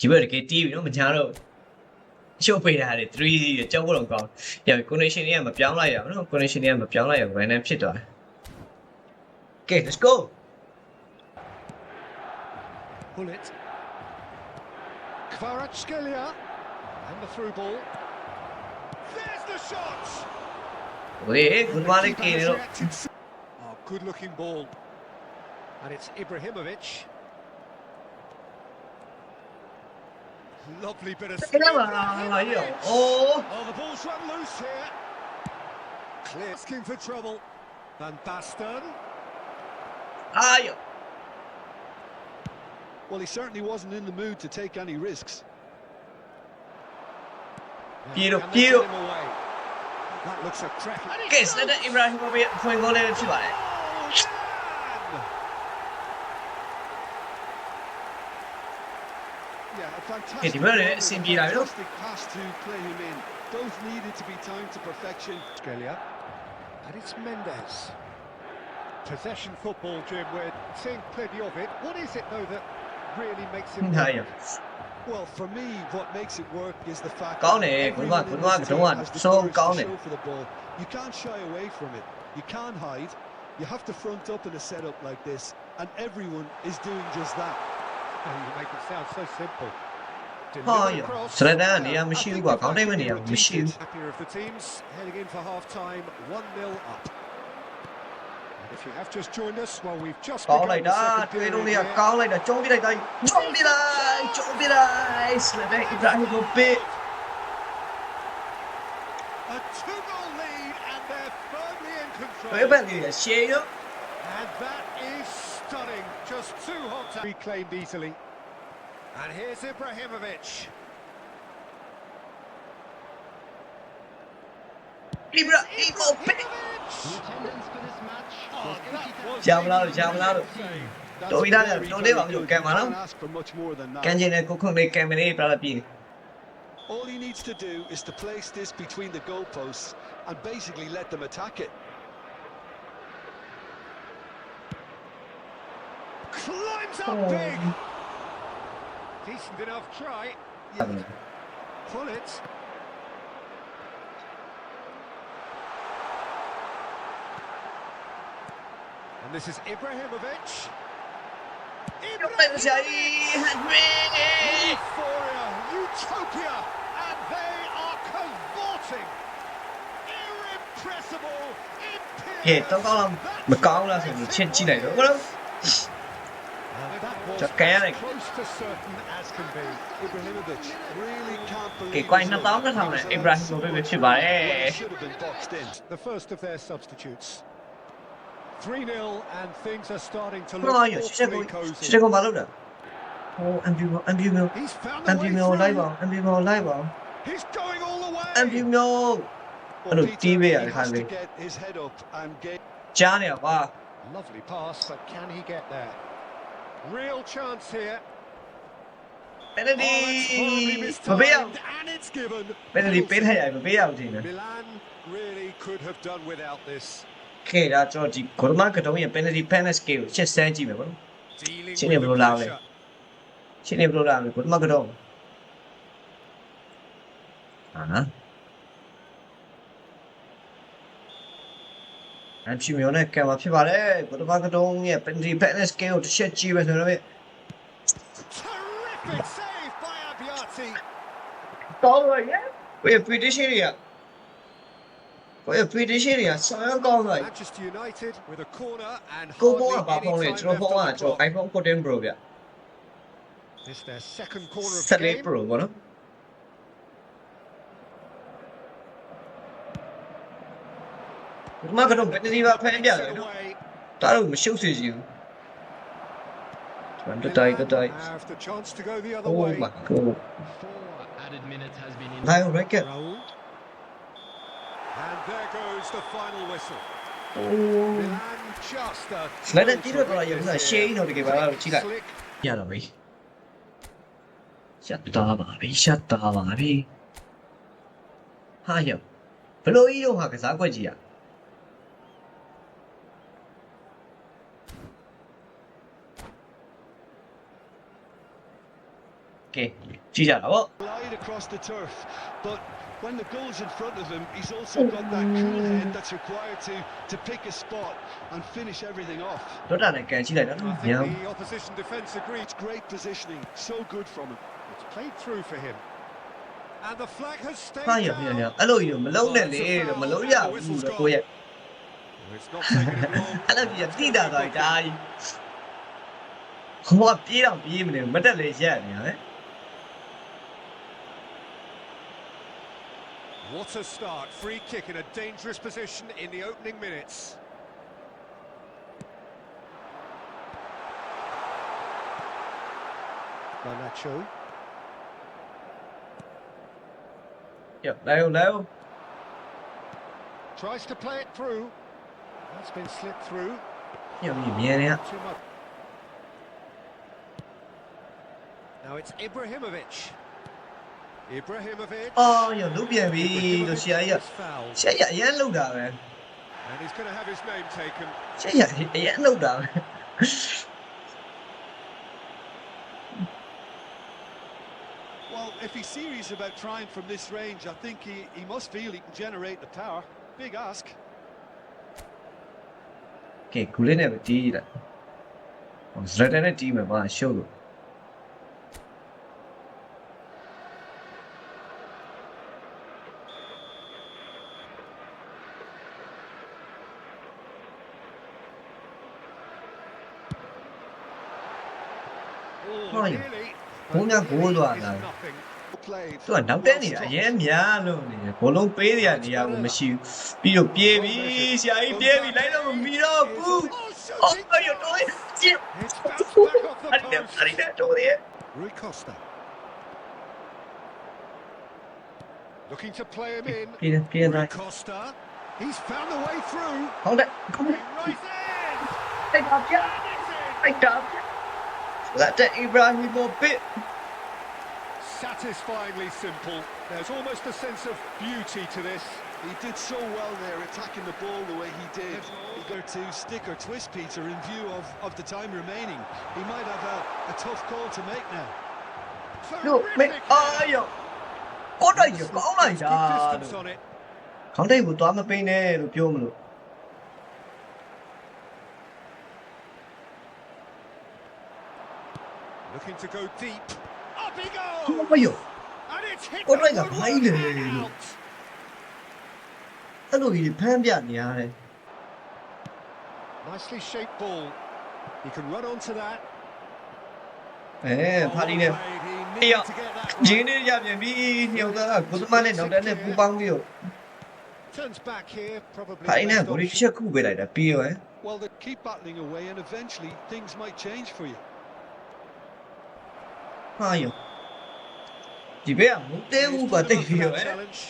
ဒီဘက်တကယ်တီးပြီနော်မညာတော့ရှုပ်ပေးတာလေ3ကြောက်ဖို့တော့ကောင်းရ connection တွေကမပြောင်းလိုက်ရအောင်နော် connection တွေကမပြောင်းလိုက်ရအောင် random ဖြစ်သွားတယ် Okay let's go Pull it. Kvaratskhelia. And the through ball. There's the shot! ဟေး good morning ကေတော့ Oh, good looking ball. And it's Ibrahimovic. Lovely bit of. Thế Oh, the ball's run loose here. Clear, asking for trouble. Van Basten. Ai. Well, he certainly wasn't in the mood to take any risks. Piro, Piro. That looks a cracking. Kể sẽ đợi Ibrahimovic, Fuengole. Fantastic. böyle sevgiler yok. Both needed to be timed to perfection. Australia. And it's Mendes. Possession football, Jim. We're seeing plenty of it. What is it, though, that really makes it work? Well, for me, what makes it work is the fact that so for the ball. You can't shy away from it. You can't hide. You have to front up in a setup like this, and everyone is doing just that. And you make it sound so simple. Hayır. Sıra değil ya. Mışı yok bak. Aldayım ya. Mışı yok. Có này đó, tuyên luôn đi à, có này là trốn đi đây đây, trốn đi đây, trốn đi đây, Goal! Ibrahimovic. Với bạn người là xe đó. And that is stunning, just too hot to reclaimed easily. And here's Ibrahimovic. Ibra Ibrahimovic. Chào lao được, chào lao được. Tôi đang ở đâu đấy bảo dùng kèm mà lắm. Kèm gì này cũng không đi kèm này bảo là gì. All he needs to do is to place this between the goalposts and basically let them attack it. Climbs up oh. big. Decent enough try. Yeah. And this is Ibrahimovic. Ibrahimovic! Euphoria, utopia, and they are cavorting. Irrepressible, imperious. Kỳ quay nó tóm cái xong này Ibrahimovic chỉ bảo ê Rồi, chứ sẽ không vào lúc được Oh, Andrew, Andrew Mill, Andrew Mill lay vào, Andrew Mill And you know. Mill Anh được TV à, thằng này Gianni wow. Lovely pass, but can he get there? Real chance here. Penalty. Mabea. And it's given. Penalty. Penalty. Mabea. Milan really could have done without this. ခဲ့တာကျွန်တော်ဒီဂေါ်မာကတုံးရဲ့ penalty penalty ကိုချက်စမ်းကြည့်မယ်ဗော။ချင်းနေဘယ်လိုလာမလဲ။ချင်းနေဘယ်လိုလာမလဲဂေါ်မာကတုံး။ဟာ။ မ်ချီမျိုးနဲ့ကံမှာဖြစ်ပါတယ်ဂိုဒမကတုံးရဲ့ penalty penalty scale ကိုတစ်ချက်ကြည့်မယ်ဆိုတော့ Terrific save by Abiati. ကောင်းပါရဲ့ကိုယ့် prediction တွေကကိုယ့် prediction တွေကဆောင်းကောင်းသွားပြီ Manchester United with a corner and ကိုဘုံက hardly ဘာ any ဖုန်းလဲ time ကျွန်တော်ဖုန်းက left on the ကျွန်တော် clock. iPhone 14 Pro ဗျ This their second corner of the 14 game. Pro ပေါ့နော် ဒီမှာကတော့ဘယ်နေပါဖမ်းပြတယ်နော်ဒါတော့မရှုပ်စေချင်ဘူး Time to die, to die. Have the chance to go the other oh way. my god. Added minutes has been in. Lyle Rickett. And there goes the final whistle. Oh. Slider tiro para yo una shade no que va a chica. Ya lo vi. Ya estaba, vi, ya estaba, vi. Ha yo. ဘလို့ဤတော့ဟာကစားကွက်ကြီးอ่ะ ကဲကြည့်ကြတာဗော glide across the turf, but when the goal's in front of him, he's also got that cool head that's required to to pick a spot and finish everything off. ဒေါက်တာနဲ့ကန်ကြည့်လိုက်တာ I နော် think ညံ the opposition defence agreed. It's great positioning, so good from him. It's played through for him. And the flag has stayed ဖားရပြရ down. အဲ့လိုကြီးတော့မလုံးနဲ့လေလို့မလုံးရဘူးလို့ကိုရဲ့ It's not taken him long. အဲ့လိုကြီးတိတာသွားတာကြီးဟောပြေးတော့ပြေးမနေမတက်လေရက်နေရတယ် What a start. Free kick in a dangerous position in the opening minutes. Garnacho. Yep, now, now. Tries to play it through. That's been slipped through. Yeah, yeah, Now it's Ibrahimovic. Ibrahimovic. အော်ရလုတ်ပြန်ပြီလို့ဆရာကြီး This foul. ကဆရာကြီးအရင်လုတ်တာပဲ And he's going to have his name taken. ဆရာကြီးအရင်လုတ်တာပဲ Well, if he's serious about trying from this range, I think he, he must feel he can generate the power. Big ask. ကဲကူလေးနဲ့ပဲတီးလိုက်ဟောဇရက်တန်နဲ့တီးမယ်ပါရှုပ်လို့ really? Cũng But đã cố really rồi is là- nothing. Played. သူကနောက်တက်နေတာအရင်များလို့နေတယ်ဘောလုံးပေးရနေရဘူးမရှိဘူးပြီးတော့ပြေးပြီဆရာကြီးပြေးပြီလိုက်တော့မမီတော့ဘူး Oh, အော် shooting! ရတော့ကျင်း It's bounced back off the အဲ့ဒါ post. အဲ့ဒါတော့ရ Rui Costa. Looking to play him in. ပြေးတယ်ပြေးတယ် Rui Costa. He's found a way through. ဟုတ်တယ်ကောင်းတယ် Right in! တိုက်တာပြ And it's in! တိုက်တာပြလက်တဲ့အီဘရာဟီမိုဗစ် Satisfyingly simple. There's almost a sense of beauty to this. He did so well there, attacking the ball the way he did. He got to stick or twist Peter in view of, of the time remaining. He might have a, a tough call to make now. တို့မေ Terrific အာ header. ယောကောတိုက်ရကောင်းလိုက် Good တာ distance on it. ခေါင်းတိုက်ကိုသွားမပိနဲ့လို့ပြောမလို့ Looking to go deep. Up he မ goes! ယော And it's hit What the like a woodwork blade, and eh? out. အဲ့လိုကြီးဖမ်းပြနေရတယ် Nicely shaped ball. He can run onto that. အဲဖာဒီနဲ့ Well played. He Hey, needed yo. to get that ရင်း right. နေရပြန်ပြီညောင်သားကကိုသမနဲ့နောက်တန်းနဲ့ပူပေါင်းပြီးတော့ Turns back here, probably. ဖာဒီ the နဲ့ best ဘော်ဒီ option. ချက်ခုပေးလိုက်တာပြီးရောဟဲ့ Well, they keep battling away, and eventually things might change for you. ဟာယောဒီဘက်ကမတဲဘူးပါတိတ်ပြီးရောဟဲ့ Challenge.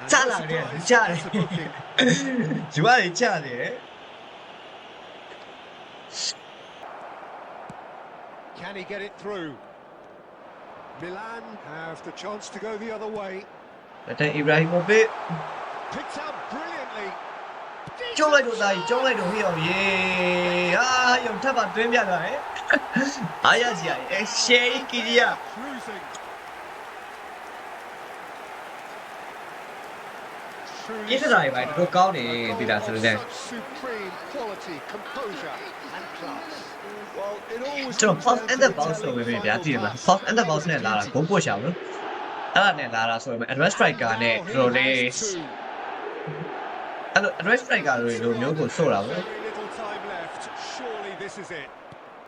And ချ no လာတယ် surprise, ချတယ် that's a booking. ဒီဘာကြီးချတယ် Can he get it through? Milan have the chance to go the other way. လက်တန်အီဘရာဟီမိုဗစ် Picked out brilliantly. ကျုံးလိုက်တော့သားကြီးကျုံးလိုက်တော့ဟေ့ရောယေဟာယောထပ်ပါတွင်းပြတာဟဲ့ Ay, ay, ay. Es shaky ya. Yes, I might go down in the dance today. ကျွန်တော် pass and the bounce ဆိုပေမဲ့ဗျာကြည့်မှာ pass and the bounce နဲ့လာတာဂုံးပွက်ရှာဘူးအဲ့ဒါနဲ့လာတာဆိုပေမဲ့ advanced striker နဲ့တော်တော်လေးအဲ့လို advanced striker တွေလိုမျိုးကိုဆို့တာဘူး Surely this is it.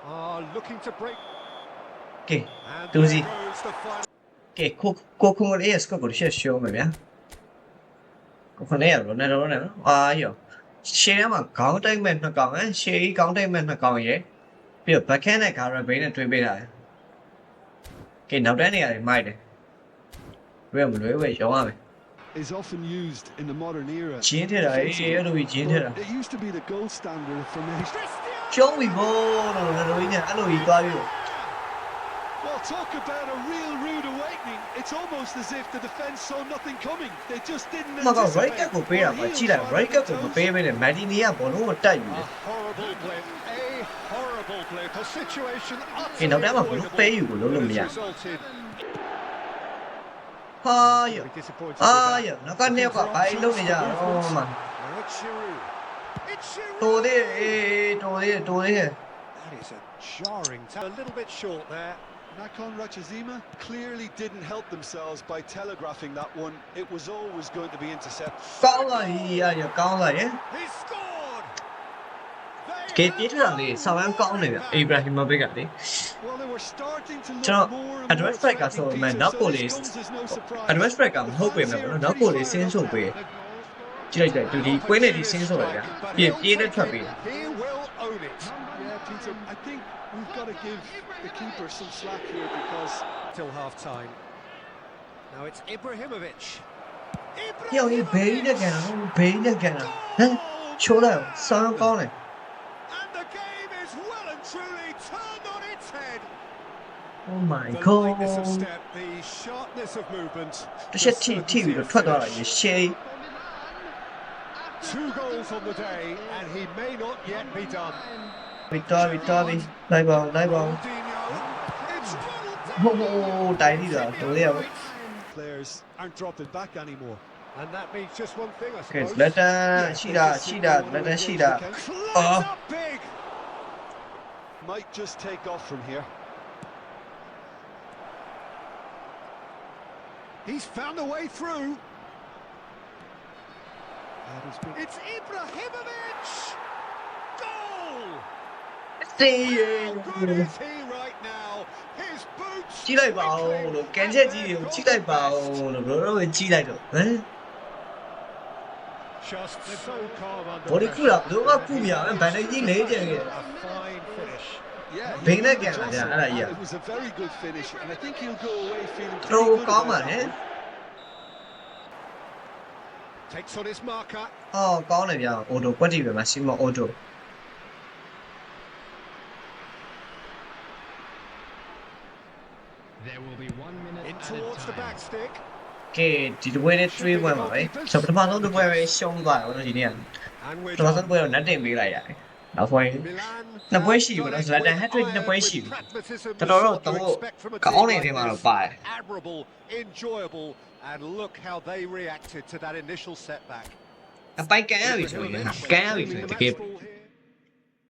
Ah, looking to break. ကဲ And Two there Z. goes the final. ကဲကိုကိုခုံလေးရဲ့ score ကိုရှေ့ရှုံးမယ်ဗျာကိုခုံလေးရတော့နဲ့တော့နဲ့နော်အာယောရှေ့ထဲမှာခေါင်းတိုက်မဲ့နှစ်ကောင်ဟမ်ရှေ့ကြီးခေါင်းတိုက်မဲ့နှစ်ကောင်ရဲ့ပြီးတော့ backhand နဲ့ garage bane နဲ့တွင်းပေးတာတယ်ကဲနောက်တန်းနေရာတွေမိုက်တယ်လွယ်မလွယ်ပဲရောင်းရမယ် Is often used in the modern era. ဂျင်းထက်တာအေးအဲ့လိုကြီးဂျင်းထက်တာ But it used to be the gold standard of formation. Cristiano! ကျုံးပြီဘောတော့လည်းလိုကြီးနဲ့အဲ့လိုကြီးသွားပြီးတော့ Well, talk about a real rude awakening. It's almost as if the defence saw nothing coming. They just didn't မက anticipate. right cut ကိုပေးတာမှာကြည့်လိုက် right cut ကိုမပေးဘဲနဲ့ Madini ကဘောလုံးကိုတိုက်ယူတ A ယ် horrible blip. A horrible ball played. The situation ကဲနောက်တန်းမှာဘလို့ပဲယူကိုလုံးလို့မရ resulted ဟာယော very disappointed အာ with that. ယောနောက်ကနှစ်ယောက်ကဘာလို့လုံးနေကြတော့မှ Now it's Giroud. To there, to there, to there. That is a jarring tap. A little bit short there. Nakon Rachazima clearly didn't help themselves by telegraphing that one. It was always going to be intercepted. Foul rồi, giờ con rồi ấy. Kế tiếp là gì? Sao Ibrahimovic Napoli. ကျွန်တော် more and advanced more striker ဆို threatening, မှ Peter, နောက် so ကို this လေး comes as no surprise. advanced striker မဟုတ်ပေမဲ့နော်နောက်ကိုလေးဆင်းဆိုပေးကြည့်လိုက်တယ်သူဒီကွင်းနဲ့ဒီဆင်းဆိုလိုက်ဗျပြည့်ပြေးနဲ့ထွက်ပေး He will own it. Yeah, Peter, I think we've got to give the keeper some slack here because Till half time. Now it's Ibrahimovic. ဟျောင်းဘေးနဲ့ကန်တာဘေးနဲ့ကန်တာဟမ်ချိုးလိုက်ဆောင်းကောင်းတယ် And the game is well and truly turned on its head. Oh my The god lightness of step, the sharpness of movement. တစ်ချက်ထိထိပြီးတော့ထွက်သွားတာကြီးရှေး Two goals on the day, and he may not yet be done. Victor, Victor, live ball, live ball. Oh, tiny da, Players aren't dropping back anymore. And that means just one thing, I suppose. Okay, let uh, Shida, Shida, let uh, Shida. Oh. Might just take off from here. He's found a way through. It's Ibrahimovic. Goal. တေးရ How good is he right now? His boots. ကြည့်လိုက်ပါဦးလို့ကန်ချက်ကြီးကိုကြည့်လိုက်ပါဦးလို့ဘရောတော့ကြည့်လိုက်တော့ဟမ် Just so calm under ဘော်ဒီခုလာဘလို့ကခုမြအောင်ဗန်ဒိုက်ကြီးလေးကျန်ခဲ့ A fine finish. Yeah, he Being did again, the job, yeah, and yeah. It was a very good finish, and I think he'll go away feeling တော် pretty good ကောင်းပါ about နဲ့ it. Takes on his marker. အော်ကောင်းတယ်ဗျာအိုတိုကွက်တီပဲမှာစီမအိုတို There will be one minute In added towards the time. back stick. ကဲဒီတစ်ပွဲနဲ့3ပွဲမှာပဲဆိုပထမဆုံးတစ်ပွဲပဲရှုံးသွားတယ်ဗောနော်ဒီနေ့က And we're ပထမဆုံးတစ်ပွဲတော့ net တင်ပေးလိုက်ရတယ်နောက်ပွဲ Milan. နှစ်ပွဲရှိပြီဗောနော်ဇလတန် hat-trick နှစ်ပွဲရှိပြီ Pragmatism တော်တော်တော့ is what သူ you တို့ expect from a ကောင်း team နေ like တယ်မှာတော့ this. ပါတယ် Admirable, enjoyable, And look how they reacted to that initial setback. Yapay kaya bitch. Kaya bitch. Takip.